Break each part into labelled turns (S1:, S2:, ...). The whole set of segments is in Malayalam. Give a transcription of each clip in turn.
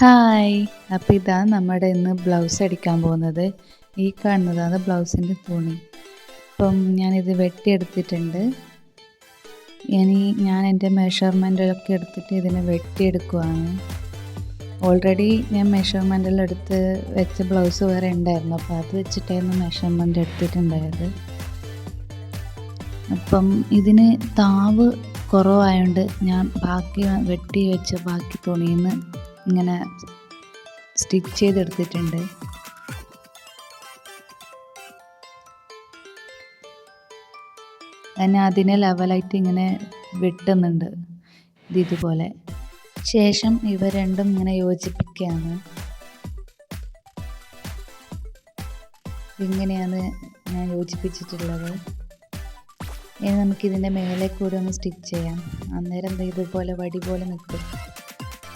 S1: ഹായ്. അപ്പോൾ ഇതാണ് നമ്മുടെ ഇന്ന് ബ്ലൗസ് അടിക്കാൻ പോകുന്നത്. ഈ കാണുന്നതാണ് ബ്ലൗസിന്റെ തുണി. അപ്പം ഞാനിത് വെട്ടിയെടുത്തിട്ടുണ്ട്. ഇനി ഞാൻ എന്റെ മെഷർമെന്റിലൊക്കെ എടുത്തിട്ട് ഇതിനെ വെട്ടിയെടുക്കുവാണ്. ഓൾറെഡി ഞാൻ മെഷർമെന്റെല്ലാം എടുത്ത് വെച്ച ബ്ലൗസ് വേറെ ഉണ്ടായിരുന്നു. അപ്പോൾ അത് വെച്ചിട്ടായിരുന്നു മെഷർമെന്റ് എടുത്തിട്ടുണ്ടായത്. അപ്പം ഇതിന് താവ് കുറവായതുകൊണ്ട് ഞാൻ ബാക്കി വെട്ടി വെച്ച ബാക്കി തുണിയിൽ നിന്ന് ഇങ്ങനെ സ്റ്റിച്ച് ചെയ്തെടുത്തിട്ടുണ്ട്. ഞാൻ അതിനെ ലെവലായിട്ട് ഇങ്ങനെ വെട്ടുന്നുണ്ട് ഇതുപോലെ. ശേഷം ഇവ രണ്ടും ഇങ്ങനെ യോജിപ്പിക്കുകയാണ്. ഇങ്ങനെയാണ് ഞാൻ യോജിപ്പിച്ചിട്ടുള്ളത്. ഇനി നമുക്കിതിന്റെ മേലെ കൂടെ ഒന്ന് സ്റ്റിച്ച് ചെയ്യാം. അന്നേരം ഇതുപോലെ വടി പോലെ നിൽക്കും.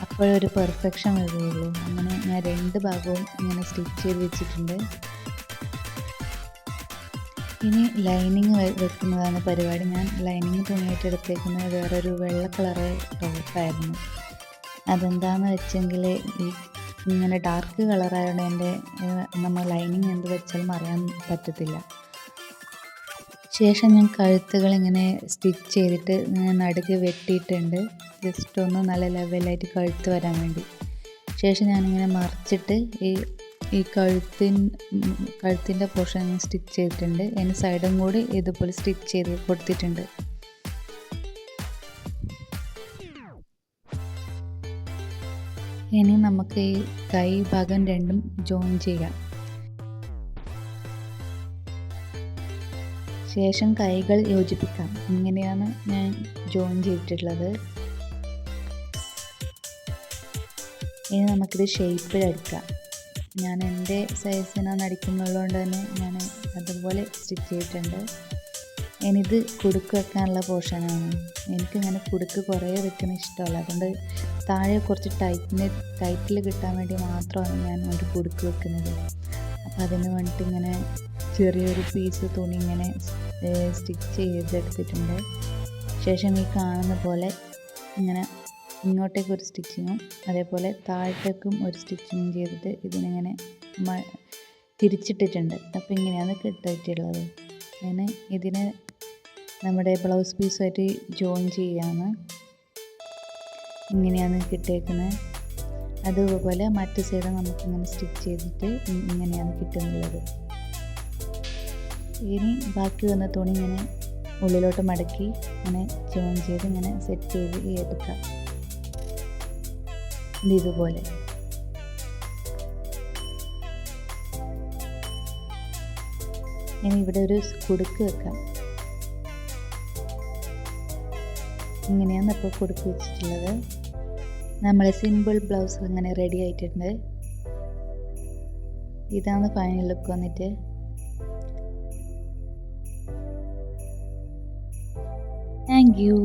S1: അപ്പോഴൊരു പെർഫെക്ഷൻ വരുള്ളൂ അങ്ങനെ ഞാൻ രണ്ട് ഭാഗവും ഇങ്ങനെ സ്റ്റിച്ച് ചെയ്ത് വെച്ചിട്ടുണ്ട്. ഇനി ലൈനിങ് വെക്കുന്നതാണ് പരിപാടി. ഞാൻ ലൈനിങ് തുണിയായിട്ട് എടുത്തേക്കുന്നത് വേറൊരു വെള്ള കളറ് ടോപ്പായിരുന്നു. അതെന്താണെന്ന് വെച്ചെങ്കിൽ ഈ ഇങ്ങനെ ഡാർക്ക് കളറായതുകൊണ്ട് എന്റെ നമ്മൾ ലൈനിങ് എന്ത് വെച്ചാലും അറിയാൻ പറ്റത്തില്ല. ശേഷം ഞാൻ കഴുത്തുകൾ ഇങ്ങനെ സ്റ്റിച്ച് ചെയ്തിട്ട് നടുക്ക് വെട്ടിയിട്ടുണ്ട്. ജസ്റ്റ് ഒന്ന് നല്ല ലെവലായിട്ട് കഴുത്ത് വരാൻ വേണ്ടി. ശേഷം ഞാനിങ്ങനെ മറിച്ചിട്ട് ഈ ഈ കഴുത്തിൻ കഴുത്തിന്റെ പോർഷൻ സ്റ്റിച്ച് ചെയ്തിട്ടുണ്ട്. അതിന് സൈഡും കൂടി ഇതുപോലെ സ്റ്റിച്ച് ചെയ്ത് കൊടുത്തിട്ടുണ്ട്. ഇനി നമുക്ക് ഈ കൈ ഭാഗം രണ്ടും ജോയിൻ ചെയ്യാം. ശേഷം കൈകൾ യോജിപ്പിക്കാം. ഇങ്ങനെയാണ് ഞാൻ ജോയിൻ ചെയ്തിട്ടുള്ളത്. ഇനി നമുക്കിത് ഷേപ്പിലടിക്കാം ഞാൻ എന്റെ സൈസിനാണ് അടിക്കുന്നുള്ളതുകൊണ്ട് തന്നെ ഞാൻ അതുപോലെ സ്റ്റിച്ച് ചെയ്തിട്ടുണ്ട്. ഇനിയിത് കുടുക്ക് വെക്കാനുള്ള പോർഷനാണ് എനിക്കിങ്ങനെ കുടുക്ക് കുറേ വെക്കുന്ന ഇഷ്ടമല്ല. അതുകൊണ്ട് താഴെ കുറച്ച് ടൈറ്റിന് ടൈറ്റിൽ കിട്ടാൻ വേണ്ടി മാത്രമാണ് ഞാൻ ഒരു കുടുക്ക് വെക്കുന്നത്. അപ്പോൾ അതിന് വേണ്ടിയിട്ട് ഇങ്ങനെ ചെറിയൊരു പീസ് തുണി ഇങ്ങനെ സ്റ്റിച്ച് ചെയ്തെടുത്തിട്ടുണ്ട്. ശേഷം ഈ കാണുന്ന പോലെ ഇങ്ങനെ ഇങ്ങോട്ടേക്ക് ഒരു സ്റ്റിച്ചിങ്ങും അതേപോലെ താഴത്തേക്കും ഒരു സ്റ്റിച്ചിങ്ങും ചെയ്തിട്ട് ഇതിനിങ്ങനെ തിരിച്ചിട്ടിട്ടുണ്ട്. അപ്പോൾ ഇങ്ങനെയാണ് കിട്ടിയിട്ടുള്ളത് അതിന് ഇതിനെ നമ്മുടെ ബ്ലൗസ് പീസുമായിട്ട് ജോയിൻ ചെയ്യാന്ന് ഇങ്ങനെയാണ് കിട്ടിയേക്കുന്നത് അതുപോലെ മറ്റു സൈഡ് നമുക്കിങ്ങനെ സ്റ്റിച്ച് ചെയ്തിട്ട് ഇങ്ങനെയാണ് കിട്ടുന്നുള്ളത്. ഇനി ബാക്കി വന്ന തുണി ഇങ്ങനെ ഉള്ളിലോട്ട് മടക്കി ഇങ്ങനെ ജോയിൻ ചെയ്ത് ഇങ്ങനെ സെറ്റ് ചെയ്ത് എടുക്കാം. ഇതുപോലെ. ഞാൻ ഇവിടെ ഒരു കുടുക്ക് വെക്കാം. ഇങ്ങനെയാണ് ഇപ്പോൾ കുടുക്ക് വെച്ചിട്ടുള്ളത്. നമ്മൾ സിമ്പിൾ ബ്ലൗസ് ഇങ്ങനെ റെഡി ആയിട്ടുണ്ട്. ഇതാണ് ഫൈനൽ ലുക്ക് വന്നിട്ട്. Thank you